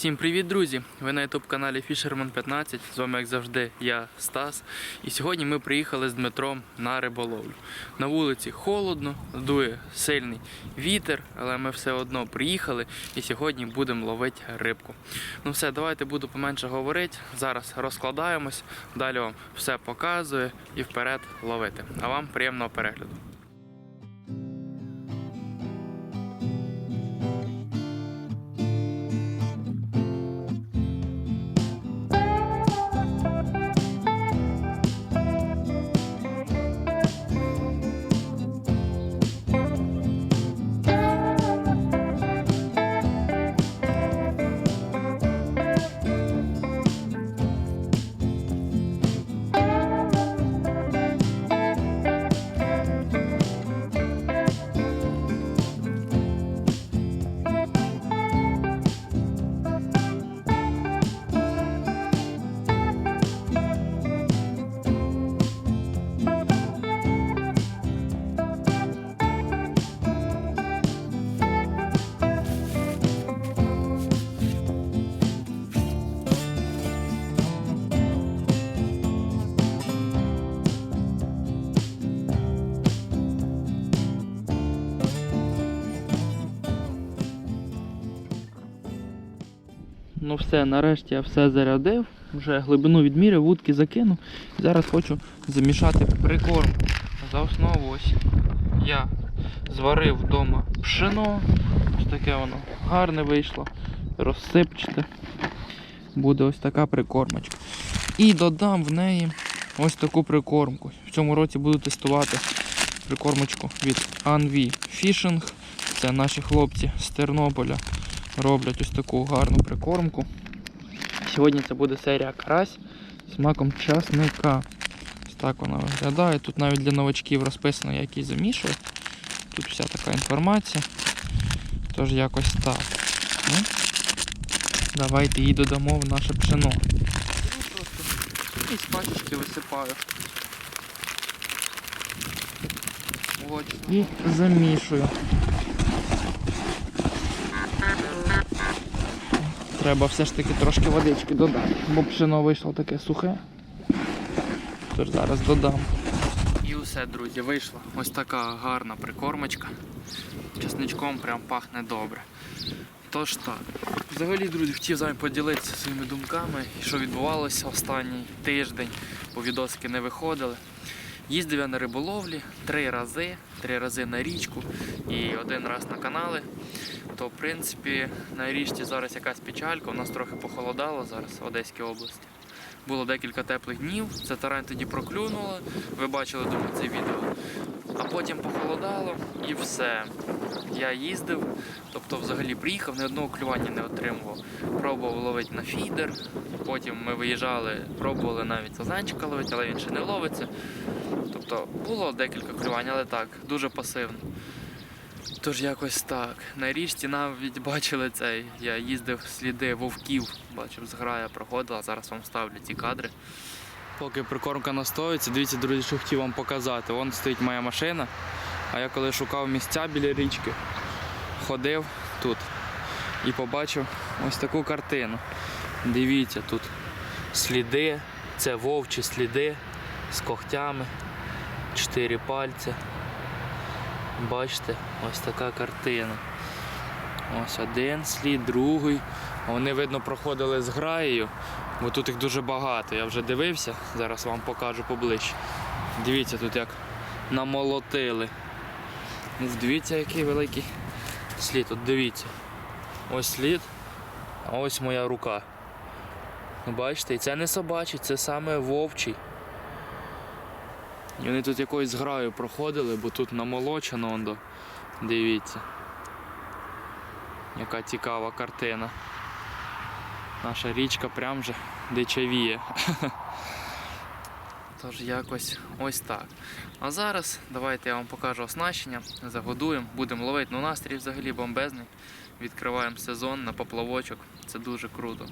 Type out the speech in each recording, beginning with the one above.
Всім привіт, друзі! Ви на youtube каналі Fisherman 15. З вами, як завжди, я Стас. І сьогодні ми приїхали з Дмитром на риболовлю. На вулиці холодно, дує сильний вітер, але ми все одно приїхали і сьогодні будемо ловити рибку. Ну все, давайте буду поменше говорити. Зараз розкладаємось, далі вам все показую і вперед ловити. А вам приємного перегляду. Ну все, нарешті я все зарядив, вже глибину відміряв, вудки закинув. Зараз хочу замішати прикорм. За основу ось я зварив вдома пшено. Ось таке воно гарне вийшло. Розсипчате. Буде ось така прикормочка. І додам в неї ось таку прикормку. В цьому році буду тестувати прикормочку від Anvi Fishing. Це наші хлопці з Тернополя роблять ось таку гарну прикормку. Сьогодні це буде серія карась з смаком часника. Ось так вона виглядає. Тут навіть для новачків розписано, як її замішують. Тут вся така інформація. Тож якось так. Ну, давайте її додамо в наше пшено. І з пачечки висипаю. Ось. І замішую. Треба все ж таки трошки водички додати, бо пшено вийшло таке сухе. Тож зараз додам. І усе, друзі, вийшла ось така гарна прикормочка. Часничком прям пахне добре. Тож так. Взагалі, друзі, хотів з вами поділитися своїми думками, що відбувалося останній тиждень, бо відосики не виходили. Їздив я на риболовлі три рази, три рази на річку і один раз на канали. То, в принципі, на річці зараз якась печалька, у нас трохи похолодало зараз в Одеській області. Було декілька теплих днів, це тарань тоді проклюнуло, ви бачили, думаю, це відео. А потім похолодало і все. Я їздив, тобто взагалі приїхав, ні одного клювання не отримував. Пробував ловити на фідер, потім ми виїжджали, пробували навіть сазанчика ловити, але він ще не ловиться. Тобто було декілька клювань, але так, дуже пасивно. Тож якось так. На річці навіть бачили цей. Я їздив сліди вовків, бачив, зграя проходила, зараз вам ставлю ці кадри. Поки прикормка настоюється, дивіться, друзі, що хотів вам показати. Вон стоїть моя машина. А я коли шукав місця біля річки, ходив тут і побачив ось таку картину. Дивіться, тут сліди, це вовчі сліди з когтями, чотири пальці. Бачите, ось така картина. Ось один слід, другий. Вони, видно, проходили з граєю, бо тут їх дуже багато. Я вже дивився, зараз вам покажу поближче. Дивіться, тут як намолотили. Ну, Дивіться, який великий слід. От дивіться. Ось слід, а ось моя рука. Ну, Бачите, і це не собачий, це саме вовчий. І вони тут якоюсь граю проходили, бо тут намолочено. Дивіться. Яка цікава картина. Наша річка прям же дичавіє. Тож якось ось так. А зараз давайте я вам покажу оснащення, загодуємо, будемо ловити. Ну настрій взагалі бомбезний. Відкриваємо сезон на поплавочок. Це дуже круто.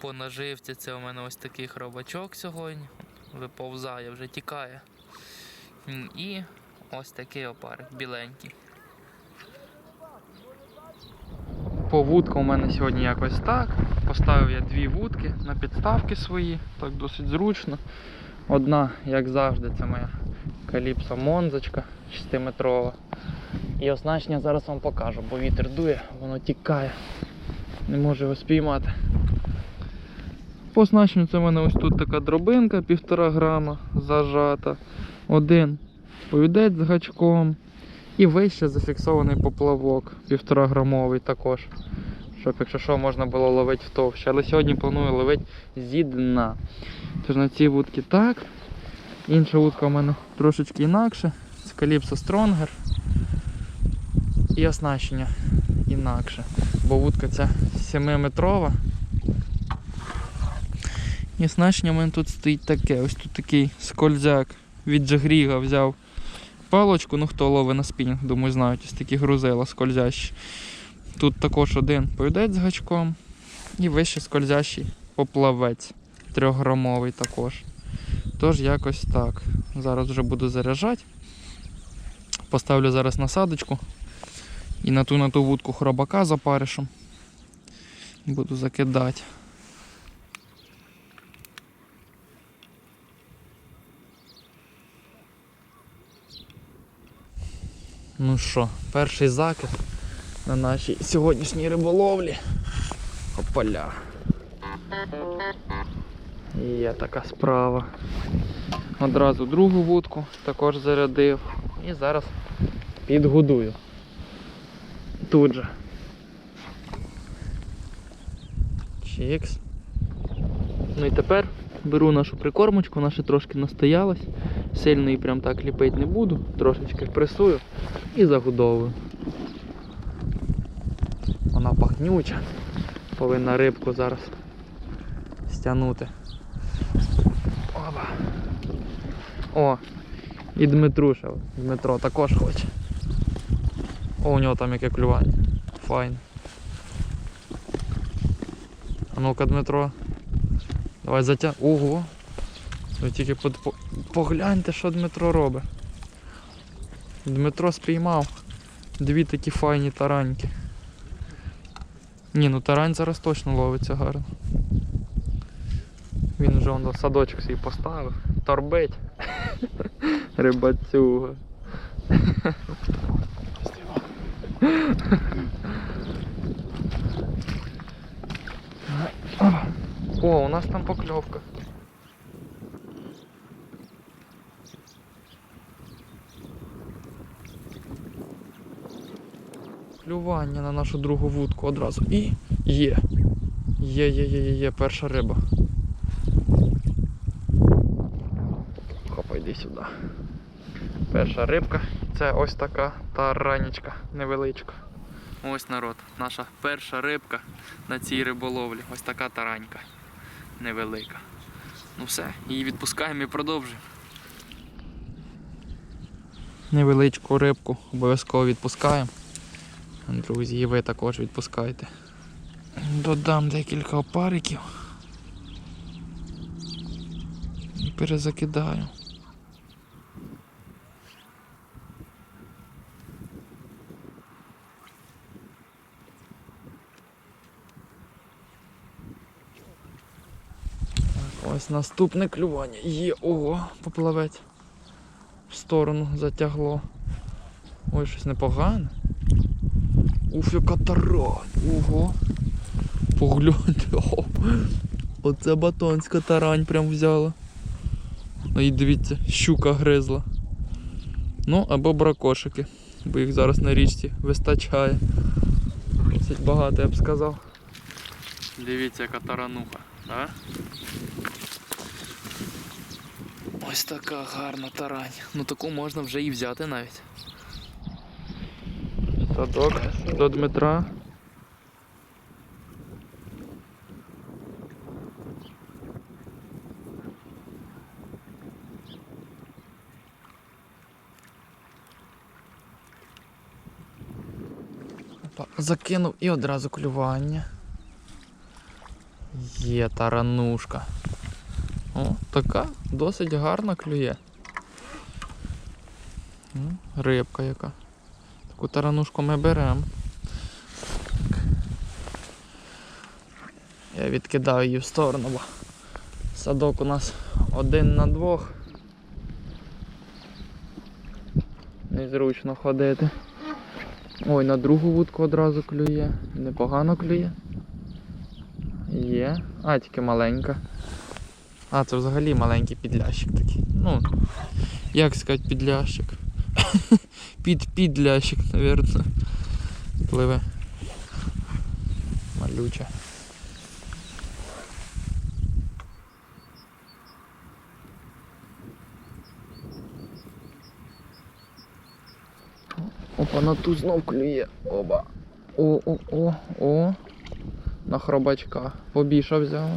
По наживці це у мене ось такий хробачок сьогодні. Виповзає, вже тікає. І ось такий опарик біленький. По вудкам у мене сьогодні якось так. Поставив я дві вудки на підставки свої, так досить зручно. Одна, як завжди, це моя каліпсо Монзочка 6-метрова. І оснащення зараз вам покажу, бо вітер дує, воно тікає. Не можу його спіймати. По оснащенню це в мене ось тут така дробинка, півтора грама зажата. Один повідець з гачком. І вище зафіксований поплавок, півтора грамовий також. Щоб, якщо що, можна було ловити в товщі. Але сьогодні планую ловити зі дна. Тож на цій вудці так. Інша вудка у мене трошечки інакше. Це Calypso Stronger. І оснащення інакше. Бо вудка ця 7-метрова. І оснащення в мене тут стоїть таке. Ось тут такий скользяк від Джагріга взяв палочку, ну хто ловить на спінінг, думаю, знають, ось такі грузила скользящі. Тут також один повідець з гачком і вище скользящий поплавець. Трьохграмовий також. Тож якось так. Зараз вже буду заряджати. Поставлю зараз насадочку і на ту на ту вудку хробака за паришем. Буду закидати. Ну що, перший закид на нашій сьогоднішній риболовлі. Опаля. Є така справа. Одразу другу вудку також зарядив. І зараз підгодую. Тут же. Чікс. Ну і тепер беру нашу прикормочку, ще трошки настоялась. Сильно її прям так ліпити не буду, трошечки пресую і загодовую. Вона пахнюча. Повинна рибку зараз стягнути. Опа. О, і Дмитруша. Дмитро також хоче. О, у нього там яке клювання. Файн. А ну-ка, Дмитро. Давай затя... Ого! Ви тільки под... по- погляньте, що Дмитро робить. Дмитро спіймав дві такі файні тараньки. Ні, ну тарань зараз точно ловиться гарно. Він вже он садочок свій поставив. Торбить. Рибацюга. О, у нас там покльовка. Клювання на нашу другу вудку одразу. І є. Є, є, є, є, є, перша риба. Хопа, йди сюди. Перша рибка. Це ось така таранічка невеличка. Ось народ, наша перша рибка на цій риболовлі. Ось така таранька. Невелика. Ну все, її відпускаємо і продовжуємо. Невеличку рибку обов'язково відпускаємо. Друзі, і ви також відпускайте. Додам декілька опариків. І перезакидаю. Ось наступне клювання. Є, ого, поплавець. В сторону затягло. Ой, щось непогане. Уф, яка тарань. Ого. Погляньте. О, оце батонська тарань прям взяла. Ну і дивіться, щука гризла. Ну, або бракошики, бо їх зараз на річці вистачає. Досить багато, я б сказав. Дивіться, яка тарануха, так? Ось така гарна тарань. Ну таку можна вже і взяти навіть. Садок до Дмитра. Закинув і одразу клювання. Є таранушка. О, така досить гарна клює. Рибка яка. Таку таранушку ми беремо. Я відкидав її в сторону, бо садок у нас один на двох. Незручно ходити. Ой, на другу вудку одразу клює. Непогано клює. Є. А, тільки маленька. А, це взагалі маленький підлящик такий. Ну, як сказати, підлящик. Під підлящик, мабуть. Пливе. Малюча. Опа, на ту знов клює. Оба. О, о. На хробачка. Побільше взяв.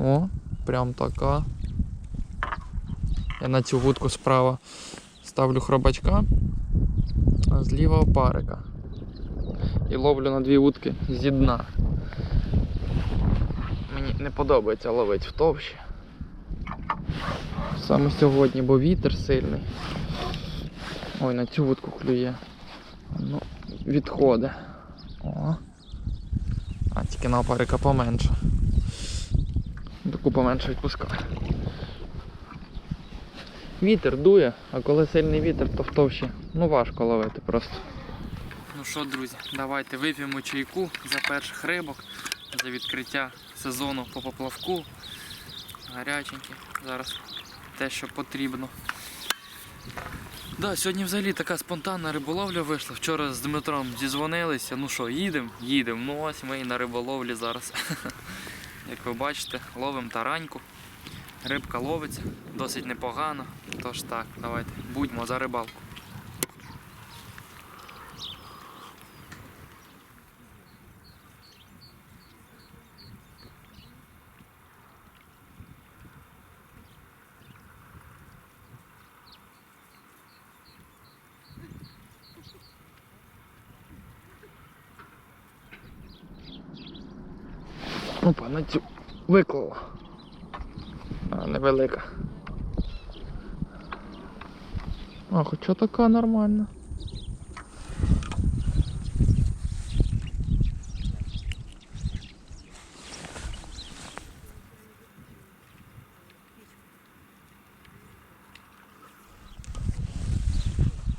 О, прям така. Я на цю вудку справа ставлю хробачка, а зліва опарика. І ловлю на дві вудки зі дна. Мені не подобається ловити в товщі. Саме сьогодні, бо вітер сильний. Ой, на цю вудку клює. Ну, відходи. О. А, тільки на опарика поменше. Таку поменше відпускаю. Вітер дує, а коли сильний вітер, то в товщі ну важко ловити просто. Ну що, друзі, давайте вип'ємо чайку за перших рибок, за відкриття сезону по поплавку. Гаряченькі. Зараз те, що потрібно. Да, сьогодні взагалі така спонтанна риболовля вийшла. Вчора з Дмитром зізвонилися. Ну що, їдемо? Їдемо. Ну ось ми і на риболовлі зараз. Як ви бачите, ловимо тараньку. Рибка ловиться досить непогано. Тож так, давайте будьмо за рибалку. Опа, на цю виклала. Невелика. А, хоча така нормальна.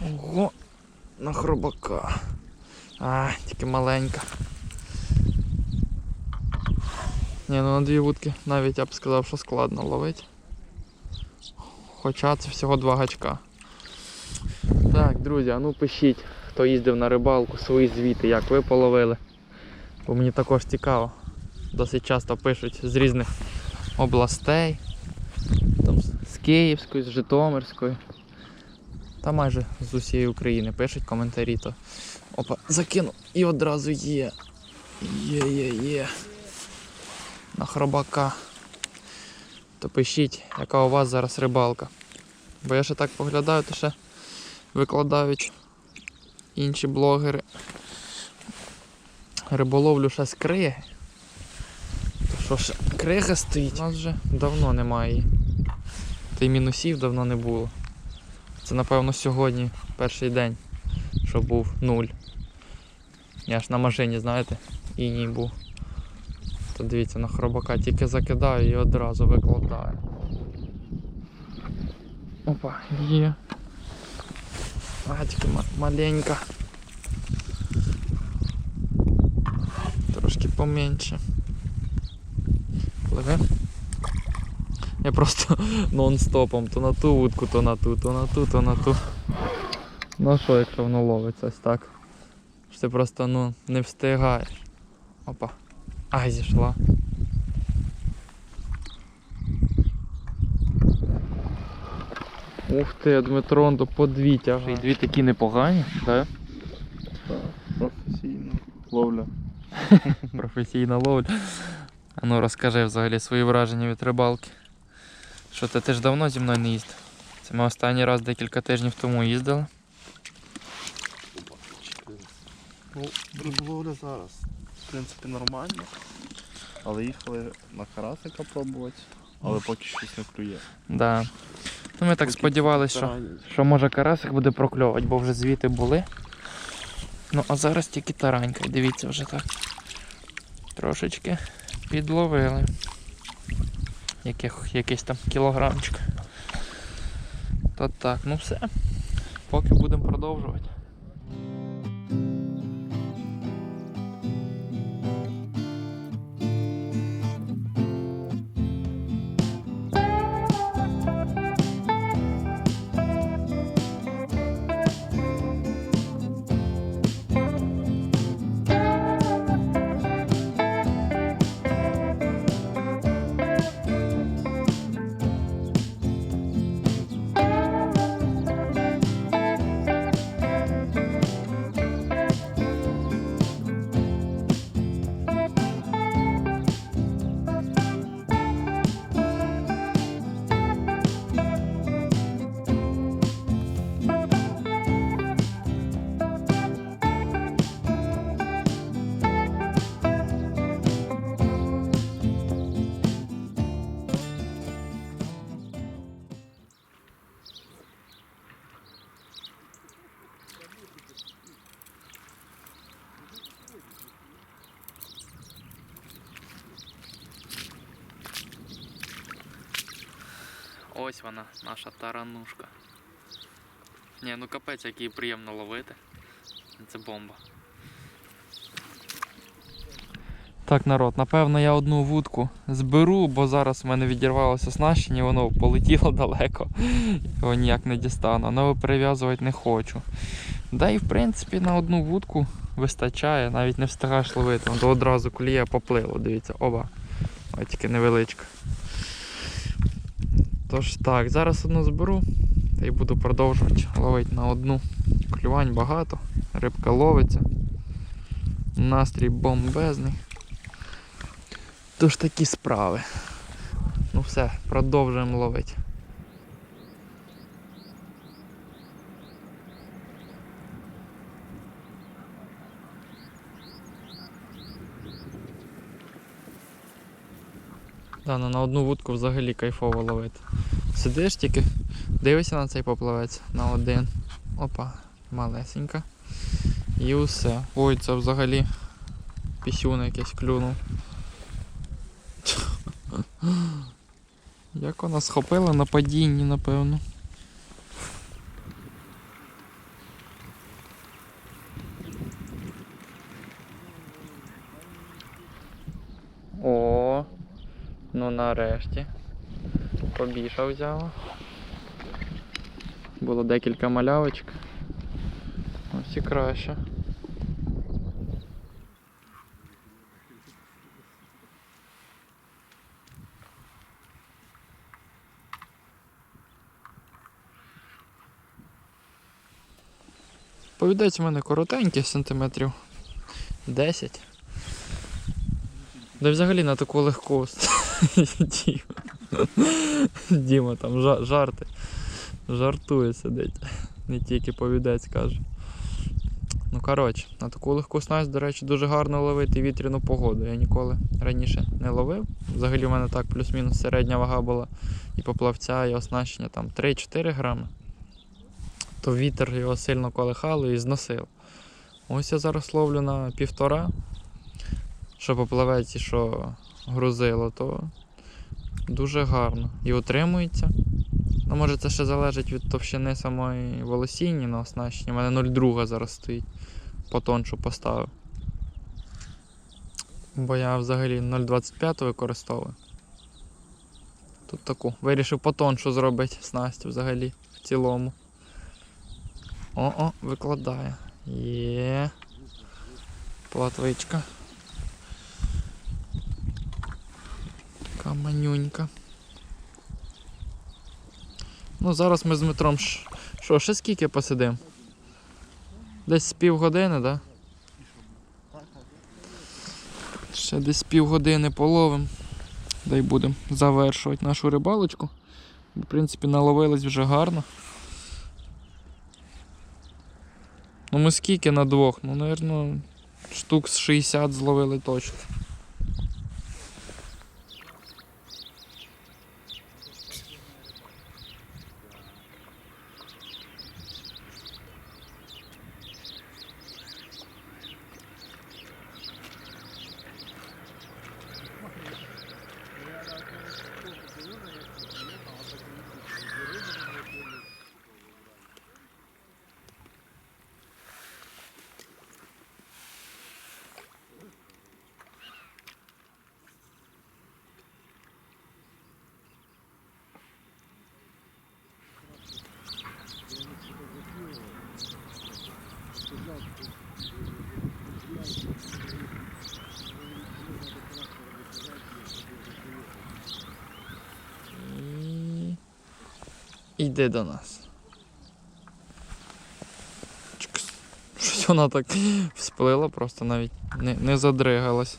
Ого, на хробака. А, тільки маленька. Ні, ну на дві вудки навіть я б сказав, що складно ловити. Хоча це всього два гачка. Так, друзі, а ну пишіть, хто їздив на рибалку, свої звіти, як ви половили. Бо мені також цікаво. Досить часто пишуть з різних областей. Там з Київської, з Житомирської. Та майже з усієї України пишуть коментарі, то опа, закину і одразу є. Є, є, є на хробака. То пишіть, яка у вас зараз рибалка. Бо я ще так поглядаю, то ще викладають інші блогери. Риболовлю ще з криги. То що ж, крига стоїть? У нас вже давно немає її. Та й мінусів давно не було. Це напевно сьогодні перший день, що був нуль. Я ж на машині, знаєте, іній був. То дивіться, на хробака тільки закидаю і одразу викладаю. Опа, є. А, тільки маленька. Трошки поменше. Пливе. Я просто нон-стопом то на ту вудку, то на ту, то на ту, то на ту. Ну що, якщо воно ловиться ось так? Ти просто ну, не встигаєш. Опа. Ай, зійшла. Ух ти, Дмитрон, то по дві тягає. Дві такі непогані, так? Професійна ловля. Професійна ловля. А ну розкажи взагалі свої враження від рибалки. Що ти, ти ж давно зі мною не їздив? Це ми останній раз декілька тижнів тому їздили. Ну, риболовля зараз. В принципі, нормально. Але їхали на карасика пробувати. Але поки щось не клює. Да. Ну ми так Поки сподівалися, що, що може карасик буде прокльовувати, бо вже звіти були. Ну а зараз тільки таранька. Дивіться вже так. Трошечки Підловили. Яких, якийсь там кілограмчик. То так, ну все. Поки будемо продовжувати. Наша таранушка. Ні, ну капець, як її приємно ловити. Це бомба. Так, народ, напевно, я одну вудку зберу, бо зараз в мене відірвалося оснащення, воно полетіло далеко. Його ніяк не дістану. а Нове перев'язувати не хочу. Да і в принципі на одну вудку вистачає, навіть не встигаєш ловити. Одразу колія поплило, дивіться, оба. Ось тільки невеличка. Тож так, зараз одну зберу та й буду продовжувати ловити на одну. Клювань багато, рибка ловиться. Настрій бомбезний. Тож такі справи. Ну все, продовжуємо ловити. Да, ну, на одну вудку взагалі кайфово ловити. Сидиш тільки, дивишся на цей поплавець на один. Опа, малесенька. І усе. Ой, це взагалі пісюн якийсь клюнув. Як вона схопила на падінні, напевно. О, ну нарешті. Побіша взяла. Було декілька малявочок. Ось і краще. Повідець у мене коротенький, сантиметрів 10. Да взагалі на таку легку. Діма. Діма там жа- жарти. Жартує сидить. Не тільки повідець каже. Ну коротше, на таку легку снасть, до речі, дуже гарно ловити вітряну погоду. Я ніколи раніше не ловив. Взагалі в мене так плюс-мінус середня вага була і поплавця, і оснащення там 3-4 грами. То вітер його сильно колихало і зносив. Ось я зараз ловлю на півтора. Що поплавець і що грузило, то дуже гарно. І утримується. Ну, може це ще залежить від товщини самої волосінні на оснащенні. У мене 0,2 зараз стоїть. Потоншу поставив. Бо я взагалі 0,25 використовую. Тут таку. Вирішив потоншу зробити снасть взагалі в цілому. О-о, викладає. Є. Платвичка. Така манюнька. Ну, зараз ми з Дмитром що, ще скільки посидимо? Десь півгодини, так? Да? Ще десь півгодини половимо. Дай будемо завершувати нашу рибалочку. В принципі, наловились вже гарно. Ну ми скільки на двох? Ну, напевно, штук з 60 зловили точно. Йди до нас. Щось вона так всплила, просто навіть не, не задригалась.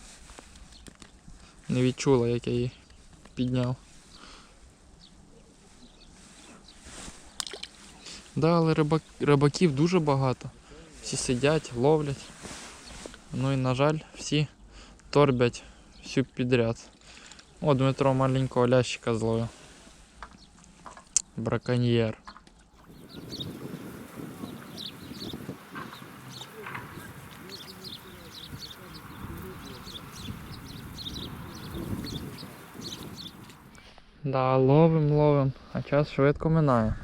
Не відчула, як я її підняв. Да, але рибак, рибаків дуже багато. Всі сидять, ловлять. Ну і на жаль, всі торбять всю підряд. О, Дмитро маленького лящика зловив. Браконьєр. Да, ловим, ловим, а час швидко минає.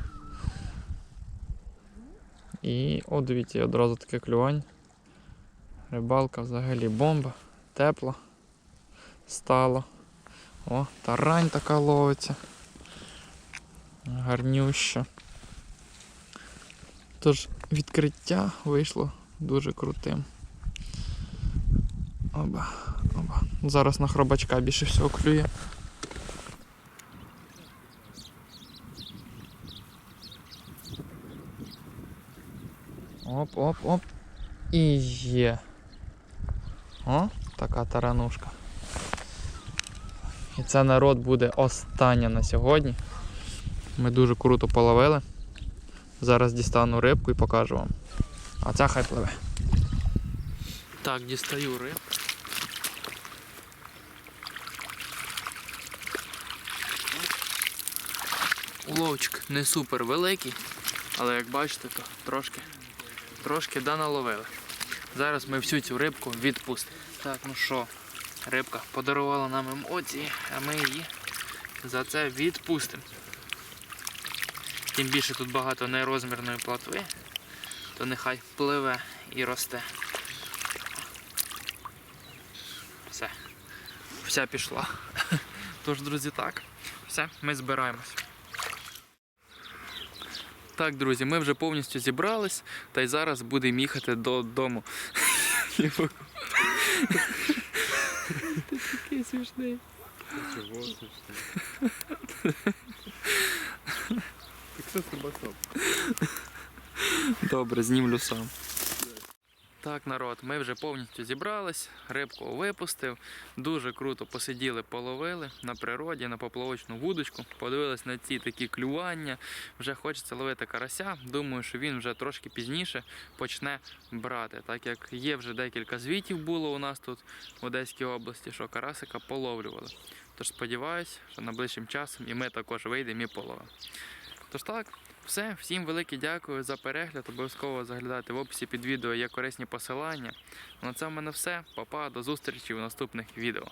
І о, дивіться, одразу таке клювання. Рибалка взагалі бомба, тепла стало. О, тарань така ловиться. Гарнюща. Тож відкриття вийшло дуже крутим. Оба, оба. Зараз на хробачка більше всього клює. Оп, оп, оп. І є. О, така таранушка. І це народ буде остання на сьогодні. Ми дуже круто половили. Зараз дістану рибку і покажу вам. А ця хай пливе. Так, дістаю риб. Уловчик не супер великий, але як бачите, то трошки, трошки да наловили. Зараз ми всю цю рибку відпустимо. Так, ну що, рибка подарувала нам емоції, а ми її за це відпустимо. Тим більше тут багато нерозмірної платви, то нехай пливе і росте. Все. Вся пішла. Тож, друзі, так. Все, ми збираємось. Так, друзі, ми вже повністю зібрались, та й зараз будемо їхати додому. Ти такий смішний. Чого Так це собака. Добре, знімлю сам. Так, народ, ми вже повністю зібрались, рибку випустив. Дуже круто посиділи, половили на природі, на поплавочну вудочку, подивились на ці такі клювання. Вже хочеться ловити карася. Думаю, що він вже трошки пізніше почне брати, так як є вже декілька звітів було у нас тут в Одеській області, що карасика половлювали. Тож сподіваюся, що найближчим часом і ми також вийдемо і половимо. Тож так, все, всім велике дякую за перегляд. Обов'язково заглядайте в описі під відео є корисні посилання. На це в мене все. Па-па, до зустрічі в наступних відео.